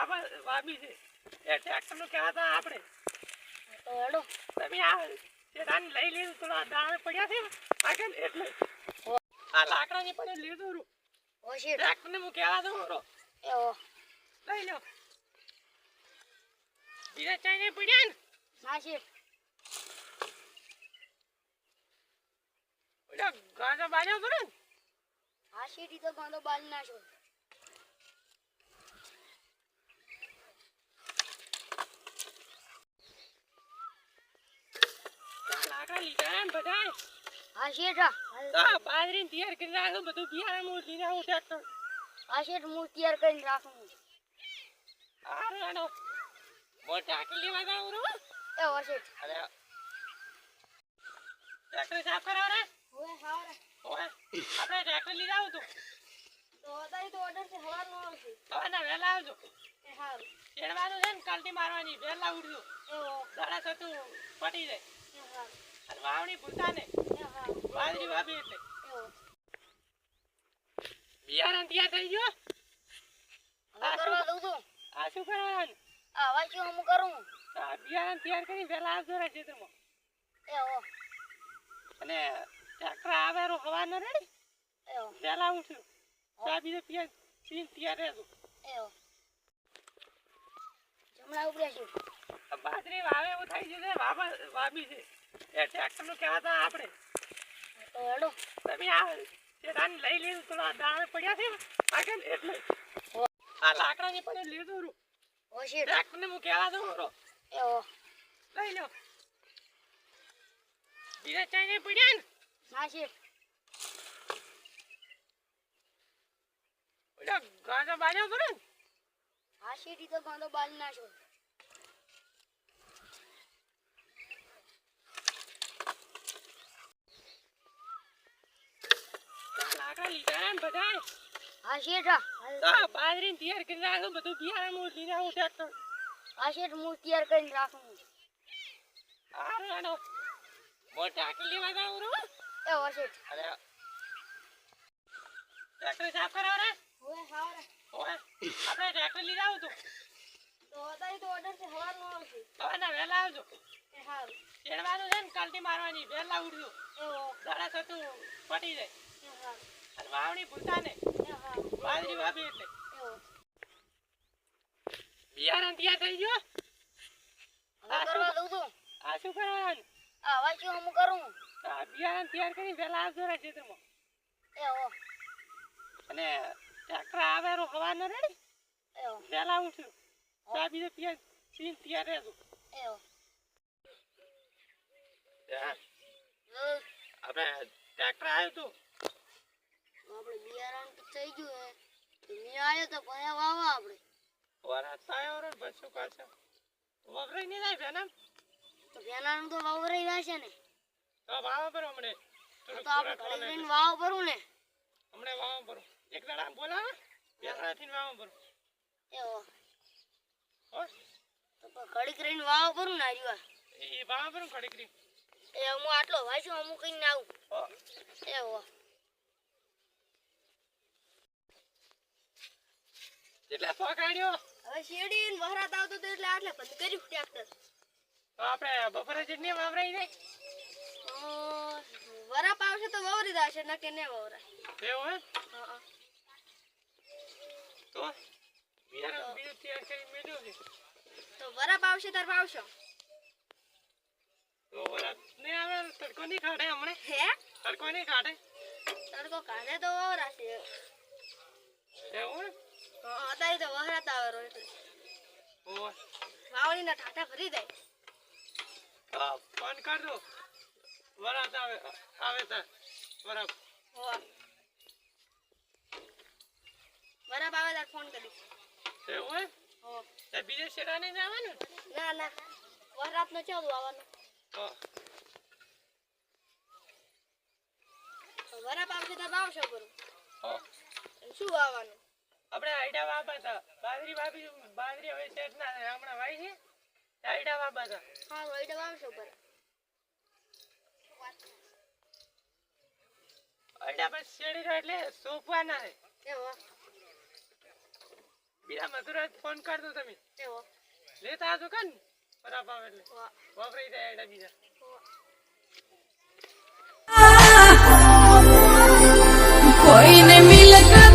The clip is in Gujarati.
વાવા વાવી છે. એ ટ્રેક્ટરનું કહેવાતા આપણે. તો હેડો. તમે આ લઈ લીધું તો પડ્યા છે ને? આગળ એટલે. આ લાકડાની પડે લીધું રૂ. ઓ શેઠ. ટ્રેક્ટરને હું કહેવા દઉં રો. એ લઈ લો. બીજા ચાઈને પડ્યા ને? ના શેઠ. ઓલા ગાજો બાજો કરો ને? આ તો ગાંધો બાળી નાખ્યો આ લાકડા લીધા ને શેઠ આ તો તૈયાર કરી રાખો બધું બિયારણ હું લઈને આવું ટ્રેક્ટર આ શેઠ હું તૈયાર કરીને રાખું. આ રેડો મોર ટ્રેક્ટર લેવા જાવ રો. એ ઓ શેઠ અરે ટ્રેક્ટર સાફ કરાવ રે હારે. ઓય આપણે ટ્રેક્ટર આવું તું. તો અત્યારે તો ઓર્ડર છે હવારનો આવશે. હવે ના વહેલા આવજો. એ ચેડવાનું છે ને કાલથી મારવાની વહેલા ઉડજો એ ઓ દાડા થતું પટી જાય. એ અને વાવણી ભૂલતા ને બાજરી વાવી એટલે. બિયારણ ત્યાં થઈ ગયો? હવે કરવા દઉં છું. આ શું કરવાનું આ વાંચ્યું હું કરું. આ બિયારણ તૈયાર કરી વહેલા આવજો રે ખેતરમાં. એ અને ટ્રેક્ટર આવે રો હવા ન રેડી એ ઓ વહેલા ઉઠ્યું ચા બીજો તૈયાર રહેજો. જમણા ઉપડ્યા છે. બાજરી વાવે એવું થઈ છે વાવા વાવી છે. એ ટ્રેક્ટરનું કહેવાતા આપણે. તો હેડો. તમે આ તે લઈ લીધું થોડા દાળ પડ્યા છે આગળ એટલે. આ લાકડાની પડે લીધું રૂ. ઓ શેઠ ટ્રેક્ટરને હું કહેવા દઉં રો. એ લઈ લો બીજા ચાઈને પડ્યા ને? ના શેઠ ગાંધો કરો ને? આ શેઠ તો ગાંધો બાલ નાખ્યો આ લાકડા લીધા ને બધાય આ શેઠ આ તો આ બાજરીને તૈયાર કરી રાખો બધું બિયારણ હું લઈને આવું ટ્રેક્ટર હું તૈયાર કરીને રાખું. આ રેડો મોર ટ્રેક્ટર લેવા જાવ રો. એ ઓ અરે ટ્રેક્ટર સાફ કરાવ રે હવે હારે ઓય આપણે ટ્રેક્ટર આવું તું. તો અત્યારે તો ઓર્ડર છે હવારનો આવશે. હવે ના આવજો. એ ચેડવાનું છે ને કાલથી મારવાની વહેલા ઉડજો એ દાડા થતું પટી જાય. એ અને વાવણી ભૂલતા ને બાજરી વાવી એટલે. બિયારણ તૈયાર થઈ ગયો હવે કરવા દઉં છું. આ શું કરવાનું? આ વાંચ્યું હું કરું. આ બિયારણ તૈયાર કરી પેલા આવજો રે ખેતરમાં. અને ટ્રેક્ટર આવે રો હવા ન રેડી? એ ઓ હું છું. ચા બીજો પીને તૈયાર રહેજો. આપણે ટ્રેક્ટર આવ્યું તો થઈ ગયું હે. તમે આવ્યો તો ભયા વાવા આપણે. વરાત આવ્યો રે બસુ શું વગરે નહીં જાય બેન તો પેલાનું તો વાવરે રહેશે ને. તો વાવા પર હમણે. તો આપણે ઘરે જઈને વાવ ભરું ને. હમણે વાવ ભરું. એક દાડા બોલાવે? દાડા થી વાવા ભરું. એવો ઓ હો? તો ઘડી કરીને વાવ ભરું ને આર્યું એ વાવા ભરું ઘડી કરી એ હું આટલો વાંચું અમુક કઈને આવું. હો એ ઓ એટલે તો કાઢ્યો હવે શેરડી ને વહરાત આવતો તો એટલે આટલે બંધ કર્યું ટ્રેક્ટર. તો આપણે બપોરે જેટલી વાવરાઈ જાય વરા પાવશે તો વવરી દાશે ના કે ને વવરા એવું હે. તો બિયારણ બીજું તૈયાર કરી મેળ્યું છે? તો વરા પાવશે તાર પાવશો તો વરા ને આવે તડકો નહીં કાઢે હમણે? હે? તડકો નહીં કાઢે? તડકો કાઢે તો વવરાશે. એવું હે હા, અત્યારે તો વહરાત આવે રો એટલે ઓહ વાવણીના ઠાઠા ભરી દે. હા ફોન દો વરાત આવે આવે તાર. હોવા વરાપ આવે તાર ફોન કરી. એવું હે હો તે બીજે શેરા નહીં જવાનું ના ના. વરાપ નો ચાલુ આવવાનું? તો વરાપ આવશે તાર આવશે બરું હો. શું આવવાનું આપણે આઈડા વાપા હતા. બાજરી વાપી બાજરી હવે શેઠ ના હમણાં વાય છે. આઈડા વાપા હતા. હા આઈડા વાવશો પર આઈડા પર શેડી રો એટલે સોપવાના છે. એવો. બીજા મધુરા ફોન કરજો તમે. એવો. લેતા આવજો કન બરાબર એટલે. વાપરી જાય આઈડા બીજા. કોઈને મિલતા